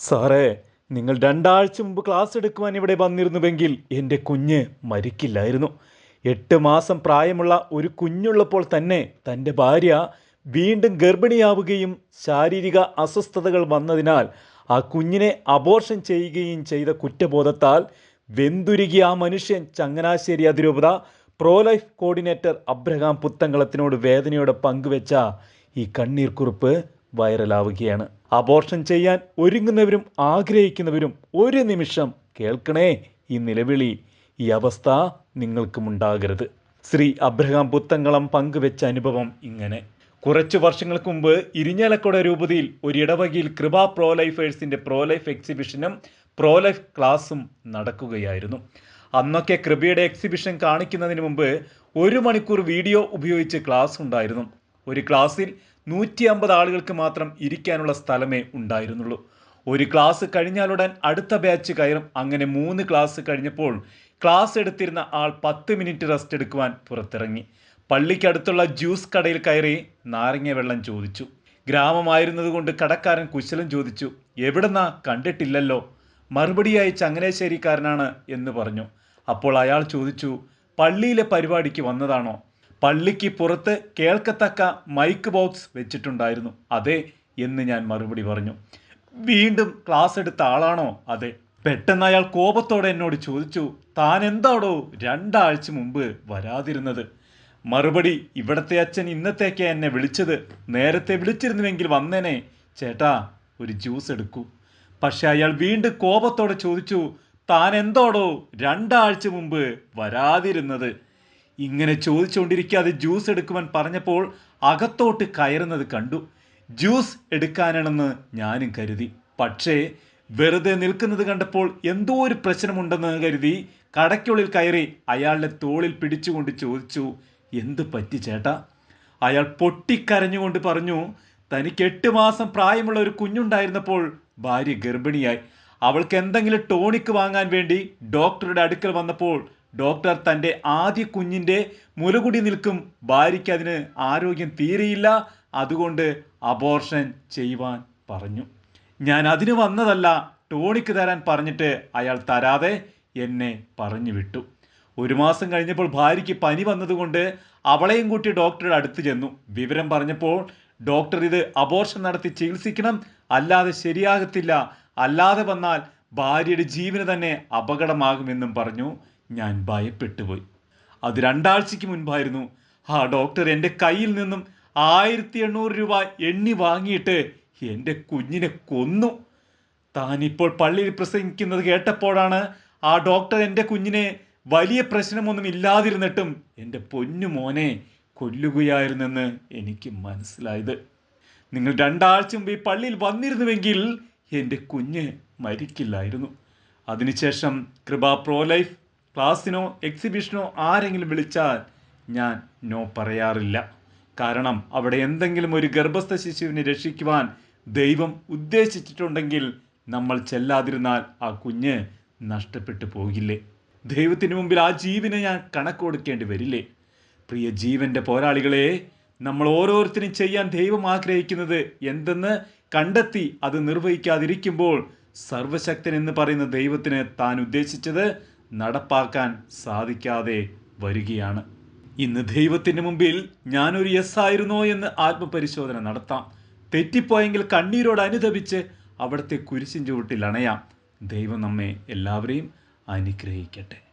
സാറേ നിങ്ങൾ രണ്ടാഴ്ച മുമ്പ് ക്ലാസ് എടുക്കുവാൻ ഇവിടെ വന്നിരുന്നുവെങ്കിൽ എന്റെ കുഞ്ഞ് മരിക്കില്ലായിരുന്നു. എട്ട് മാസം പ്രായമുള്ള ഒരു കുഞ്ഞുള്ളപ്പോൾ തന്നെ തന്റെ ഭാര്യ വീണ്ടും ഗർഭിണിയാവുകയും ശാരീരിക അസ്വസ്ഥതകൾ വന്നതിനാൽ ആ കുഞ്ഞിനെ അബോർഷൻ ചെയ്യുകയും ചെയ്ത കുറ്റബോധത്താൽ വെന്തുരുകിയ ആ മനുഷ്യൻ ചങ്ങനാശ്ശേരി അതിരൂപത പ്രോലൈഫ് കോർഡിനേറ്റർ അബ്രഹാം പുത്തങ്കളത്തിനോട് വേദനയോടെ പങ്കുവെച്ച ഈ കണ്ണീർ കുറിപ്പ് വൈറലാവുകയാണ്. അബോർഷൻ ചെയ്യാൻ ഒരുങ്ങുന്നവരും ആഗ്രഹിക്കുന്നവരും ഒരു നിമിഷം കേൾക്കണേ ഈ നിലവിളി ഈ അവസ്ഥ നിങ്ങൾക്കും ഉണ്ടാകരുത് ശ്രീ അബ്രഹാം പുത്തങ്കളം പങ്കുവെച്ച അനുഭവം ഇങ്ങനെ. കുറച്ച് വർഷങ്ങൾക്ക് മുമ്പ് ഇരിഞ്ഞാലക്കുട രൂപതയിൽ ഒരു ഇടവകയിൽ കൃപ പ്രോ ലൈഫേഴ്സിന്റെ പ്രോ ലൈഫ് എക്സിബിഷനും പ്രോ ലൈഫ് ക്ലാസ്സും നടക്കുകയായിരുന്നു. അന്നൊക്കെ കൃപയുടെ എക്സിബിഷൻ കാണിക്കുന്നതിന് മുമ്പ് ഒരു മണിക്കൂർ വീഡിയോ ഉപയോഗിച്ച് ക്ലാസ് ഉണ്ടായിരുന്നു. ഒരു ക്ലാസ്സിൽ നൂറ്റി അമ്പത് ആളുകൾക്ക് മാത്രം ഇരിക്കാനുള്ള സ്ഥലമേ ഉണ്ടായിരുന്നുള്ളൂ. ഒരു ക്ലാസ് കഴിഞ്ഞാലുടൻ അടുത്ത ബാച്ച് കയറും. അങ്ങനെ മൂന്ന് ക്ലാസ് കഴിഞ്ഞപ്പോൾ ക്ലാസ് എടുത്തിരുന്ന ആൾ പത്ത് മിനിറ്റ് റെസ്റ്റ് എടുക്കുവാൻ പുറത്തിറങ്ങി. പള്ളിക്കടുത്തുള്ള ജ്യൂസ് കടയിൽ കയറി നാരങ്ങ വെള്ളം ചോദിച്ചു. ഗ്രാമമായിരുന്നതുകൊണ്ട് കടക്കാരൻ കുശലം ചോദിച്ചു എവിടെന്നാ? കണ്ടിട്ടില്ലല്ലോ. മറുപടിയായി ചങ്ങനാശ്ശേരിക്കാരനാണ് എന്ന് പറഞ്ഞു. അപ്പോൾ അയാൾ ചോദിച്ചു പള്ളിയിലെ പരിപാടിക്ക് വന്നതാണോ? പള്ളിക്ക് പുറത്ത് കേൾക്കത്തക്ക മൈക്ക് ബോക്സ് വെച്ചിട്ടുണ്ടായിരുന്നു. അതെ എന്ന് ഞാൻ മറുപടി പറഞ്ഞു. വീണ്ടും ക്ലാസ് എടുത്ത ആളാണോ? അതെ. പെട്ടെന്ന് അയാൾ കോപത്തോടെ എന്നോട് ചോദിച്ചു താൻ എന്താടോ രണ്ടാഴ്ച മുമ്പ് വരാതിരുന്നത്? മറുപടി ഇവിടത്തെ അച്ഛൻ ഇന്നത്തേക്ക് എന്നെ വിളിച്ചത്. നേരത്തെ വിളിച്ചിരുന്നുവെങ്കിൽ വന്നേനെ. ചേട്ടാ ഒരു ജ്യൂസ് എടുക്കൂ. പക്ഷെ അയാൾ വീണ്ടും കോപത്തോടെ ചോദിച്ചു താൻ എന്തോടോ രണ്ടാഴ്ച മുമ്പ് വരാതിരുന്നത്? ഇങ്ങനെ ചോദിച്ചുകൊണ്ടിരിക്കാതെ ജ്യൂസ് എടുക്കുവാൻ പറഞ്ഞപ്പോൾ അകത്തോട്ട് കയറുന്നത് കണ്ടു. ജ്യൂസ് എടുക്കാനാണെന്ന് ഞാനും കരുതി. പക്ഷേ വെറുതെ നിൽക്കുന്നത് കണ്ടപ്പോൾ എന്തോ ഒരു പ്രശ്നമുണ്ടെന്ന് കരുതി കടയ്ക്കുള്ളിൽ കയറി അയാളുടെ തോളിൽ പിടിച്ചുകൊണ്ട് ചോദിച്ചു എന്ത് പറ്റി ചേട്ടാ? അയാൾ പൊട്ടിക്കരഞ്ഞുകൊണ്ട് പറഞ്ഞു തനിക്ക് എട്ട് മാസം പ്രായമുള്ള ഒരു കുഞ്ഞുണ്ടായിരുന്നപ്പോൾ ഭാര്യ ഗർഭിണിയായി. അവൾക്ക് എന്തെങ്കിലും ടോണിക്ക് വാങ്ങാൻ വേണ്ടി ഡോക്ടറുടെ അടുക്കൽ വന്നപ്പോൾ ഡോക്ടർ തന്റെ ആദ്യ കുഞ്ഞിന്റെ മുലകുടി നിൽക്കും. ഭാര്യയ്ക്ക് അതിന് ആരോഗ്യം തീരെയില്ല. അതുകൊണ്ട് അബോർഷൻ ചെയ്യുവാൻ പറഞ്ഞു. ഞാൻ അതിന് വന്നതല്ല ടോണിക്ക് തരാൻ പറഞ്ഞിട്ട് അയാൾ തരാതെ എന്നെ പറഞ്ഞു വിട്ടു. ഒരു മാസം കഴിഞ്ഞപ്പോൾ ഭാര്യയ്ക്ക് പനി വന്നതുകൊണ്ട് അവളെയും കൂട്ടി ഡോക്ടറുടെ അടുത്ത് ചെന്നു. വിവരം പറഞ്ഞപ്പോൾ ഡോക്ടർ ഇത് അബോർഷൻ നടത്തി ചികിത്സിക്കണം. അല്ലാതെ ശരിയാകത്തില്ല. അല്ലാതെ വന്നാൽ ഭാര്യയുടെ ജീവന് തന്നെ അപകടമാകുമെന്നും പറഞ്ഞു. ഞാൻ ഭയപ്പെട്ടുപോയി. അത് രണ്ടാഴ്ചയ്ക്ക് മുൻപായിരുന്നു. ആ ഡോക്ടർ എന്റെ കയ്യിൽ നിന്നും ആയിരത്തി എണ്ണൂറ് രൂപ എണ്ണി വാങ്ങിയിട്ട് എന്റെ കുഞ്ഞിനെ കൊന്നു. താനിപ്പോൾ പള്ളിയിൽ പ്രസംഗിക്കുന്നത് കേട്ടപ്പോഴാണ് ആ ഡോക്ടർ എന്റെ കുഞ്ഞിനെ വലിയ പ്രശ്നമൊന്നും ഇല്ലാതിരുന്നിട്ടും എന്റെ പൊന്നു മോനെ കൊല്ലുകയായിരുന്നെന്ന് എനിക്ക് മനസ്സിലായത്. നിങ്ങൾ രണ്ടാഴ്ച മുമ്പ് ഈ പള്ളിയിൽ വന്നിരുന്നുവെങ്കിൽ എന്റെ കുഞ്ഞ് മരിക്കില്ലായിരുന്നു. അതിനുശേഷം കൃപ പ്രോ ലൈഫ് ക്ലാസ്സിനോ എക്സിബിഷനോ ആരെങ്കിലും വിളിച്ചാൽ ഞാൻ നോ പറയാറില്ല. കാരണം അവിടെ എന്തെങ്കിലും ഒരു ഗർഭസ്ഥ ശിശുവിനെ രക്ഷിക്കുവാൻ ദൈവം ഉദ്ദേശിച്ചിട്ടുണ്ടെങ്കിൽ നമ്മൾ ചെല്ലാതിരുന്നാൽ ആ കുഞ്ഞ് നഷ്ടപ്പെട്ടു പോകില്ലേ? ദൈവത്തിന് മുമ്പിൽ ആ ജീവനെ ഞാൻ കണക്ക് കൊടുക്കേണ്ടി വരില്ലേ? പ്രിയ ജീവന്റെ പോരാളികളെ നമ്മൾ ഓരോരുത്തരും ചെയ്യാൻ ദൈവം ആഗ്രഹിക്കുന്നത് എന്തെന്ന് കണ്ടെത്തി അത് നിർവഹിക്കാതിരിക്കുമ്പോൾ സർവശക്തൻ എന്ന് പറയുന്ന ദൈവത്തിന് താൻ ഉദ്ദേശിച്ചത് നടപ്പാക്കാൻ സാധിക്കാതെ വരികയാണ്. ഇന്ന് ദൈവത്തിന് മുമ്പിൽ ഞാനൊരു യെസ് ആയിരുന്നോ എന്ന് ആത്മപരിശോധന നടത്താം. തെറ്റിപ്പോയെങ്കിൽ കണ്ണീരോട് അനുദപിച്ച് അവിടുത്തെ കുരിശിൻ ചുവട്ടിൽ അണയാം. ദൈവം നമ്മെ എല്ലാവരെയും അനുഗ്രഹിക്കട്ടെ.